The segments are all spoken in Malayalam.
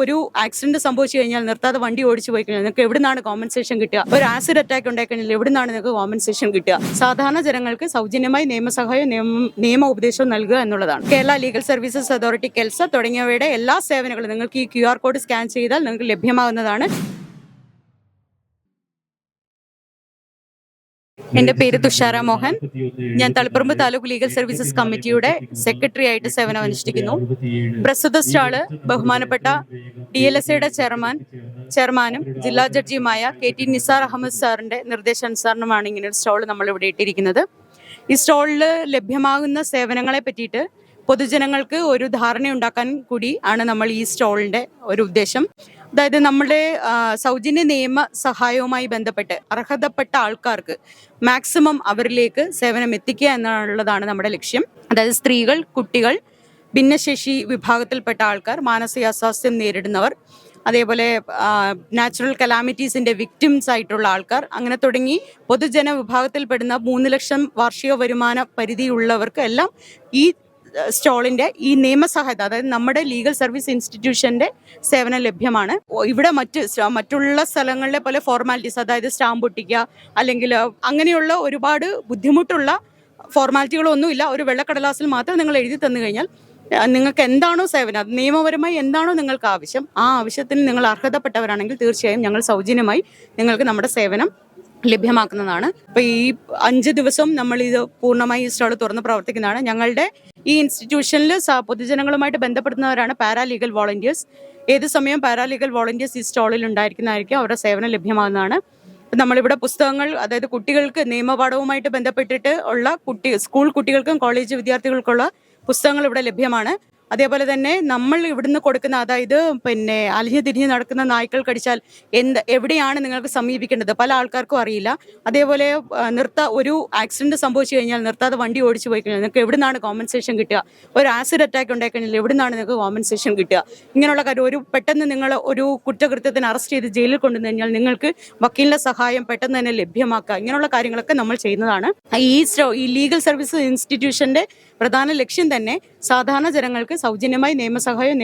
ഒരു ആക്സിഡന്റ് സംഭവിച്ചു കഴിഞ്ഞാൽ നിർത്താതെ വണ്ടി ഓടിച്ചു പോയി കഴിഞ്ഞാൽ നിങ്ങൾക്ക് എവിടുന്നാണ് കോമ്പൻസേഷൻ കിട്ടുക? ഒരു ആസിഡ് അറ്റാക്ക് ഉണ്ടായിക്കഴിഞ്ഞാൽ എവിടുന്നാണ് നിങ്ങൾക്ക് കോമ്പൻസേഷൻ കിട്ടുക? സാധാരണ ജനങ്ങൾക്ക് സൗജന്യമായി നിയമസഹായവും നിയമ ഉപദേശവും നൽകുക എന്നുള്ളതാണ്. Kerala legal services authority KELSA തുടങ്ങിയവയുടെ എല്ലാ സേവനങ്ങളും നിങ്ങൾക്ക് ഈ ക്യു കോഡ് സ്കാൻ ചെയ്താൽ നിങ്ങൾക്ക് ലഭ്യമാകുന്നതാണ്. എന്റെ പേര് തുഷാര മോഹൻ. ഞാൻ തളിപ്പറമ്പ് താലൂക്ക് ലീഗൽ സർവീസസ് കമ്മിറ്റിയുടെ സെക്രട്ടറി ആയിട്ട് സേവനം അനുഷ്ഠിക്കുന്നു. പ്രസ്തുത സ്റ്റാൾ ബഹുമാനപ്പെട്ട ഡി എൽ എസ് ഐയുടെ ചെയർമാൻ ചെയർമാനും ജില്ലാ ജഡ്ജിയുമായ കെ ടി നിസാർ അഹമ്മദ് സാറിന്റെ നിർദ്ദേശാനുസരണമാണ് ഇങ്ങനെ ഒരു സ്റ്റാൾ നമ്മൾ ഇവിടെ ഇട്ടിരിക്കുന്നത്. ഈ സ്റ്റാളിൽ ലഭ്യമാകുന്ന സേവനങ്ങളെ പറ്റിയിട്ട് പൊതുജനങ്ങൾക്ക് ഒരു ധാരണ ഉണ്ടാക്കാൻ കൂടി ആണ് നമ്മൾ ഈ സ്റ്റോളിന്റെ ഒരു ഉദ്ദേശം. അതായത് നമ്മുടെ സൗജന്യ നിയമ സഹായവുമായി ബന്ധപ്പെട്ട് അർഹതപ്പെട്ട ആൾക്കാർക്ക് മാക്സിമം അവരിലേക്ക് സേവനം എത്തിക്കുക എന്നുള്ളതാണ് നമ്മുടെ ലക്ഷ്യം. അതായത് സ്ത്രീകൾ കുട്ടികൾ ഭിന്നശേഷി വിഭാഗത്തിൽപ്പെട്ട ആൾക്കാർ മാനസിക അസ്വാസ്ഥ്യം നേരിടുന്നവർ അതേപോലെ നാച്ചുറൽ കലാമിറ്റീസിന്റെ വിക്ടിംസ് ആയിട്ടുള്ള ആൾക്കാർ അങ്ങനെ തുടങ്ങി പൊതുജന വിഭാഗത്തിൽപ്പെടുന്ന മൂന്ന് ലക്ഷം വാർഷിക വരുമാന പരിധിയുള്ളവർക്ക് എല്ലാം ഈ സ്റ്റോളിന്റെ ഈ നിയമസഹായത അതായത് നമ്മുടെ ലീഗൽ സർവീസ് ഇൻസ്റ്റിറ്റ്യൂഷന്റെ സേവനം ലഭ്യമാണ്. ഇവിടെ മറ്റ് മറ്റുള്ള സ്ഥലങ്ങളിലെ പോലെ ഫോർമാലിറ്റീസ് അതായത് സ്റ്റാമ്പ് ഒട്ടിക്കുക അല്ലെങ്കിൽ അങ്ങനെയുള്ള ഒരുപാട് ബുദ്ധിമുട്ടുള്ള ഫോർമാലിറ്റികളൊന്നുമില്ല. ഒരു വെള്ളക്കടലാസിൽ മാത്രം നിങ്ങൾ എഴുതി തന്നു കഴിഞ്ഞാൽ നിങ്ങൾക്ക് എന്താണോ സേവനം അത് നിയമപരമായി എന്താണോ നിങ്ങൾക്ക് ആവശ്യം ആ ആവശ്യത്തിന് നിങ്ങൾ അർഹതപ്പെട്ടവരാണെങ്കിൽ തീർച്ചയായും ഞങ്ങൾ സൗജന്യമായി നിങ്ങൾക്ക് നമ്മുടെ സേവനം ലഭ്യമാക്കുന്നതാണ്. അപ്പൊ ഈ അഞ്ച് ദിവസം നമ്മൾ ഇത് പൂർണമായി ഈ സ്റ്റാൾ തുറന്ന് പ്രവർത്തിക്കുന്നതാണ്. ഞങ്ങളുടെ ഈ ഇൻസ്റ്റിറ്റ്യൂഷനിൽ പൊതുജനങ്ങളുമായിട്ട് ബന്ധപ്പെടുന്നവരാണ് പാരാലീഗൽ വോളണ്ടിയേഴ്സ്. ഏത് സമയം പാരാലീഗൽ വോളണ്ടിയേഴ്സ് ഈ സ്റ്റാളിൽ ഉണ്ടായിരിക്കുന്നതായിരിക്കും അവരുടെ സേവനം ലഭ്യമാകുന്നതാണ്. നമ്മളിവിടെ പുസ്തകങ്ങൾ അതായത് കുട്ടികൾക്ക് നിയമപാഠവുമായിട്ട് ബന്ധപ്പെട്ടിട്ട് ഉള്ള കുട്ടി സ്കൂൾ കുട്ടികൾക്കും കോളേജ് വിദ്യാർത്ഥികൾക്കുള്ള പുസ്തകങ്ങൾ ഇവിടെ ലഭ്യമാണ്. അതേപോലെ തന്നെ നമ്മൾ ഇവിടുന്ന് കൊടുക്കുന്ന അതായത് പിന്നെ അലിഞ്ഞു തിരിഞ്ഞ് നടക്കുന്ന നായ്ക്കൾ കടിച്ചാൽ എന്ത് എവിടെയാണ് നിങ്ങൾക്ക് സമീപിക്കേണ്ടത്? പല ആൾക്കാർക്കും അറിയില്ല. അതേപോലെ നിർത്ത ഒരു ആക്സിഡന്റ് സംഭവിച്ചു കഴിഞ്ഞാൽ നിർത്താതെ വണ്ടി ഓടിച്ചു പോയി കഴിഞ്ഞാൽ നിങ്ങൾക്ക് എവിടുന്നാണ് കോമ്പൻസേഷൻ കിട്ടുക? ഒരു ആസിഡ് അറ്റാക്ക് ഉണ്ടായി കഴിഞ്ഞാൽ എവിടുന്നാണ് നിങ്ങൾക്ക് കോമ്പൻസേഷൻ കിട്ടുക? ഇങ്ങനെയുള്ള കാര്യം ഒരു പെട്ടെന്ന് നിങ്ങൾ ഒരു കുറ്റകൃത്യത്തിന് അറസ്റ്റ് ചെയ്ത് ജയിലിൽ കൊണ്ടുവന്നു കഴിഞ്ഞാൽ നിങ്ങൾക്ക് വക്കീലിന്റെ സഹായം പെട്ടെന്ന് തന്നെ ലഭ്യമാക്കുക. ഇങ്ങനെയുള്ള കാര്യങ്ങളൊക്കെ നമ്മൾ ചെയ്യുന്നതാണ്. ഈ ഈ ലീഗൽ സർവീസ് ഇൻസ്റ്റിറ്റ്യൂഷന്റെ പ്രധാന ലക്ഷ്യം തന്നെ സാധാരണ ജനങ്ങൾക്ക് സൗജന്യമായി നിയമസഹായവും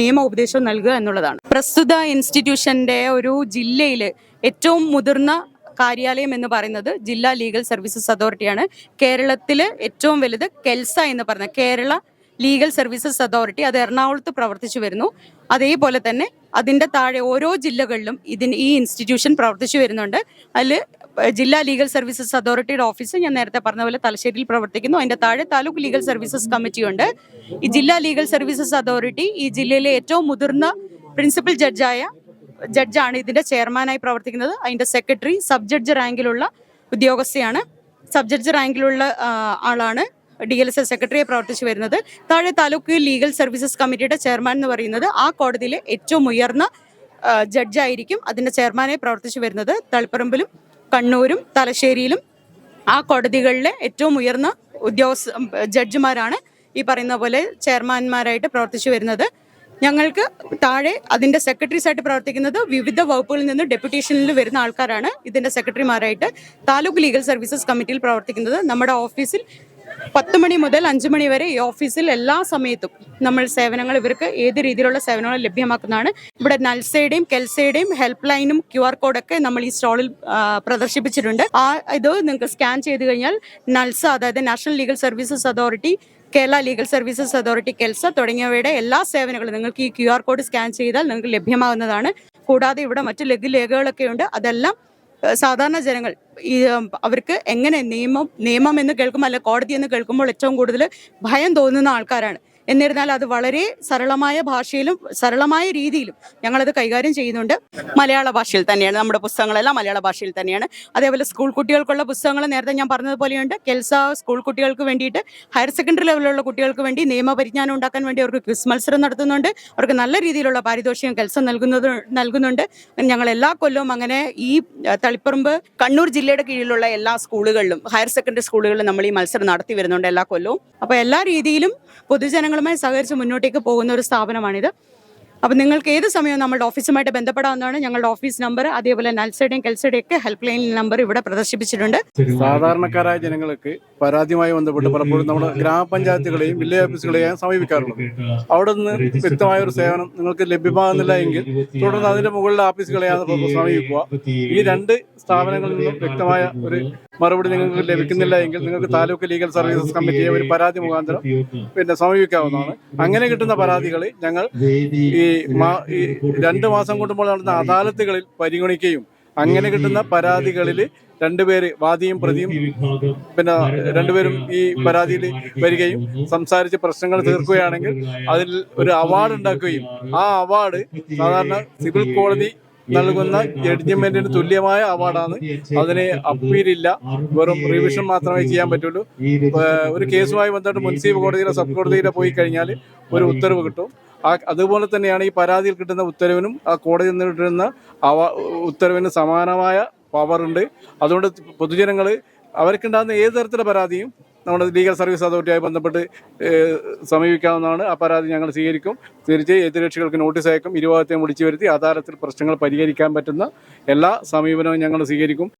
നിയമ ഉപദേശവും നൽകുക എന്നുള്ളതാണ്. പ്രസ്തുത ഇൻസ്റ്റിറ്റ്യൂഷന്റെ ഒരു ജില്ലയിൽ ഏറ്റവും മുതിർന്ന കാര്യാലയം എന്ന് പറയുന്നത് ജില്ലാ ലീഗൽ സർവീസസ് അതോറിറ്റിയാണ്. കേരളത്തിൽ ഏറ്റവും വലുത് കെൽസ എന്ന് പറയുന്ന കേരള ലീഗൽ സർവീസസ് അതോറിറ്റി അത് എറണാകുളത്ത് പ്രവർത്തിച്ചു വരുന്നു. അതേപോലെ തന്നെ അതിന്റെ താഴെ ഓരോ ജില്ലകളിലും ഇതിന് ഈ ഇൻസ്റ്റിറ്റ്യൂഷൻ പ്രവർത്തിച്ചു വരുന്നുണ്ട്. അതിൽ ജില്ലാ ലീഗൽ സർവീസസ് അതോറിറ്റിയുടെ ഓഫീസ് ഞാൻ നേരത്തെ പറഞ്ഞ പോലെ തലശ്ശേരിയിൽ പ്രവർത്തിക്കുന്നു. അതിന്റെ താഴെ താലൂക്ക് ലീഗൽ സർവീസസ് കമ്മിറ്റിയുണ്ട്. ഈ ജില്ലാ ലീഗൽ സർവീസസ് അതോറിറ്റി ഈ ജില്ലയിലെ ഏറ്റവും മുതിർന്ന പ്രിൻസിപ്പൽ ജഡ്ജായ ജഡ്ജാണ് ഇതിന്റെ ചെയർമാനായി പ്രവർത്തിക്കുന്നത്. അതിന്റെ സെക്രട്ടറി സബ് ജഡ്ജ് റാങ്കിലുള്ള ഉദ്യോഗസ്ഥയാണ്. സബ് ജഡ്ജ് റാങ്കിലുള്ള ആളാണ് ഡി എൽ എസ് എസ് സെക്രട്ടറിയെ പ്രവർത്തിച്ചു വരുന്നത്. താഴെ താലൂക്ക് ലീഗൽ സർവീസസ് കമ്മിറ്റിയുടെ ചെയർമാൻ എന്ന് പറയുന്നത് ആ കോടതിയിലെ ഏറ്റവും ഉയർന്ന ജഡ്ജായിരിക്കും അതിന്റെ ചെയർമാനായി പ്രവർത്തിച്ചു വരുന്നത് തളിപ്പറമ്പിലും കണ്ണൂരും തലശ്ശേരിയിലും ആ കോടതികളിലെ ഏറ്റവും ഉയർന്ന ഉദ്യോഗസ്ഥ ജഡ്ജിമാരാണ് ഈ പറയുന്ന പോലെ ചെയർമാൻമാരായിട്ട് പ്രവർത്തിച്ചു വരുന്നത്. ഞങ്ങൾക്ക് താഴെ അതിന്റെ സെക്രട്ടറീസ് ആയിട്ട് പ്രവർത്തിക്കുന്നത് വിവിധ വകുപ്പുകളിൽ നിന്ന് ഡെപ്യൂട്ടേഷനിൽ വരുന്ന ആൾക്കാരാണ്. ഇതിന്റെ സെക്രട്ടറിമാരായിട്ട് താലൂക്ക് ലീഗൽ സർവീസസ് കമ്മിറ്റിയിൽ പ്രവർത്തിക്കുന്നത് നമ്മുടെ ഓഫീസിൽ പത്ത് മണി മുതൽ അഞ്ച് മണി വരെ ഈ ഓഫീസിൽ എല്ലാ സമയത്തും നമ്മൾ സേവനങ്ങൾ ഇവർക്ക് ഏത് രീതിയിലുള്ള സേവനങ്ങൾ ലഭ്യമാക്കുന്നതാണ്. ഇവിടെ നൽസയുടെയും കെൽസയുടെയും ഹെൽപ്പ് ലൈനും ക്യു ആർ കോഡൊക്കെ നമ്മൾ ഈ സ്റ്റാളിൽ പ്രദർശിപ്പിച്ചിട്ടുണ്ട്. ആ ഇത് നിങ്ങൾക്ക് സ്കാൻ ചെയ്ത് കഴിഞ്ഞാൽ നൽസ അതായത് national legal services authority Kerala legal services authority KELSA തുടങ്ങിയവയുടെ എല്ലാ സേവനങ്ങളും നിങ്ങൾക്ക് ഈ ക്യു ആർ കോഡ് സ്കാൻ ചെയ്താൽ നിങ്ങൾക്ക് ലഭ്യമാകുന്നതാണ്. കൂടാതെ ഇവിടെ മറ്റ് ലഘു രേഖകളൊക്കെ ഉണ്ട്. അതെല്ലാം സാധാരണ ജനങ്ങൾ ഈ അവർക്ക് എങ്ങനെ നിയമം നിയമം എന്ന് കേൾക്കുമ്പോൾ അല്ല കോടതി എന്ന് കേൾക്കുമ്പോൾ ഏറ്റവും കൂടുതൽ ഭയം തോന്നുന്ന ആൾക്കാരാണ്. എന്നിരുന്നാൽ അത് വളരെ സരളമായ ഭാഷയിലും സരളമായ രീതിയിലും ഞങ്ങളത് കൈകാര്യം ചെയ്യുന്നുണ്ട്. മലയാള ഭാഷയിൽ തന്നെയാണ് നമ്മുടെ പുസ്തകങ്ങളെല്ലാം മലയാള ഭാഷയിൽ തന്നെയാണ്. അതേപോലെ സ്കൂൾ കുട്ടികൾക്കുള്ള പുസ്തകങ്ങൾ നേരത്തെ ഞാൻ പറഞ്ഞതുപോലെയുണ്ട്. കെൽസ സ്കൂൾ കുട്ടികൾക്ക് വേണ്ടിയിട്ട് ഹയർ സെക്കൻഡറി ലെവലിലുള്ള കുട്ടികൾക്ക് വേണ്ടി നിയമപരിജ്ഞാനം ഉണ്ടാക്കാൻ വേണ്ടി അവർക്ക് ക്വിസ് മത്സരം നടത്തുന്നുണ്ട്. അവർക്ക് നല്ല രീതിയിലുള്ള പാരിതോഷികം കെൽസ നൽകുന്നത് നൽകുന്നുണ്ട്. ഞങ്ങൾ എല്ലാ കൊല്ലവും അങ്ങനെ ഈ തളിപ്പറമ്പ് കണ്ണൂർ ജില്ലയുടെ കീഴിലുള്ള എല്ലാ സ്കൂളുകളിലും ഹയർ സെക്കൻഡറി സ്കൂളുകളിലും നമ്മൾ ഈ മത്സരം നടത്തി വരുന്നുണ്ട് എല്ലാ കൊല്ലവും. അപ്പോൾ എല്ലാ രീതിയിലും പൊതുജനങ്ങളുമായി സഹകരിച്ച് മുന്നോട്ടേക്ക് പോകുന്ന ഒരു സ്ഥാപനമാണിത്. അപ്പോൾ നിങ്ങൾക്ക് ഏത് സമയവും നമ്മുടെ ഓഫീസുമായിട്ട് ബന്ധപ്പെടാവുന്നതാണ്. ഞങ്ങളുടെ ഓഫീസ് നമ്പർ അതേപോലെ നൽസയുടെയും കെൽസയുടെയും ഒക്കെ ഹെൽപ്പ് ലൈൻ നമ്പർ ഇവിടെ പ്രദർശിപ്പിച്ചിട്ടുണ്ട്. സാധാരണക്കാരായ ജനങ്ങൾക്ക് പരാതിയുമായി ബന്ധപ്പെട്ട് പലപ്പോഴും നമ്മുടെ ഗ്രാമപഞ്ചായത്തുകളെയും വില്ലേജ് ഓഫീസുകളെയും സമീപിക്കാറുള്ളത് അവിടെ നിന്ന് വ്യക്തമായ ഒരു സേവനം നിങ്ങൾക്ക് ലഭ്യമാകുന്നില്ല എങ്കിൽ തുടർന്ന് അതിന്റെ മുകളിലെ ഓഫീസുകളെയാണ് സമീപിക്കുക. ഈ രണ്ട് സ്ഥാപനങ്ങളിൽ നിന്നും വ്യക്തമായ ഒരു മറുപടി നിങ്ങൾക്ക് ലഭിക്കുന്നില്ല എങ്കിൽ നിങ്ങൾക്ക് താലൂക്ക് ലീഗൽ സർവീസസ് കമ്മിറ്റിയെ ഒരു പരാതി മുഖാന്തരം പിന്നെ സമീപിക്കാവുന്നതാണ്. അങ്ങനെ കിട്ടുന്ന പരാതികൾ ഞങ്ങൾ ഈ ഈ രണ്ട് മാസം കൂടുമ്പോൾ നടന്ന അദാലത്തുകളിൽ പരിഗണിക്കുകയും അങ്ങനെ കിട്ടുന്ന പരാതികളിൽ രണ്ടുപേര് വാദിയും പ്രതിയും പിന്നെ രണ്ടുപേരും ഈ പരാതിയിൽ വരികയും സംസാരിച്ച് പ്രശ്നങ്ങൾ തീർക്കുകയാണെങ്കിൽ അതിൽ ഒരു അവാർഡ് ഉണ്ടാക്കുകയും ആ അവാർഡ് സാധാരണ സിവിൽ കോടതി നൽകുന്ന ജഡ്ജ്മെന്റിന് തുല്യമായ അവാർഡാണ് അതിന് അപ്പീലില്ല. വെറും റിവിഷൻ മാത്രമേ ചെയ്യാൻ പറ്റുള്ളൂ. ഒരു കേസുമായി ബന്ധപ്പെട്ട് മുൻസിഫ് കോടതിയിലോ സബ് കോടതിയിലോ പോയി കഴിഞ്ഞാൽ ഒരു ഉത്തരവ് കിട്ടും. ആ അതുപോലെ തന്നെയാണ് ഈ പരാതിയിൽ കിട്ടുന്ന ഉത്തരവിനും ആ കോടതി നിന്ന് കിട്ടുന്ന അവ ഉത്തരവിന് സമാനമായ പവർ ഉണ്ട്. അതുകൊണ്ട് പൊതുജനങ്ങൾ അവർക്കുണ്ടാകുന്ന ഏത് തരത്തിലുള്ള പരാതിയും നമ്മുടെ ലീഗൽ സർവീസ് അതോറിറ്റിയായി ബന്ധപ്പെട്ട് സമീപിക്കാവുന്നതാണ്. ആ പരാതി ഞങ്ങൾ സ്വീകരിക്കും. തിരിച്ച് എതിർകക്ഷികൾക്ക് നോട്ടീസ് അയക്കും. ഇരുഭാഗത്തെയും വിളിച്ചു വരുത്തി ആധാരത്തിൽ പ്രശ്നങ്ങൾ പരിഹരിക്കാൻ പറ്റുന്ന എല്ലാ സമീപനവും ഞങ്ങൾ സ്വീകരിക്കും.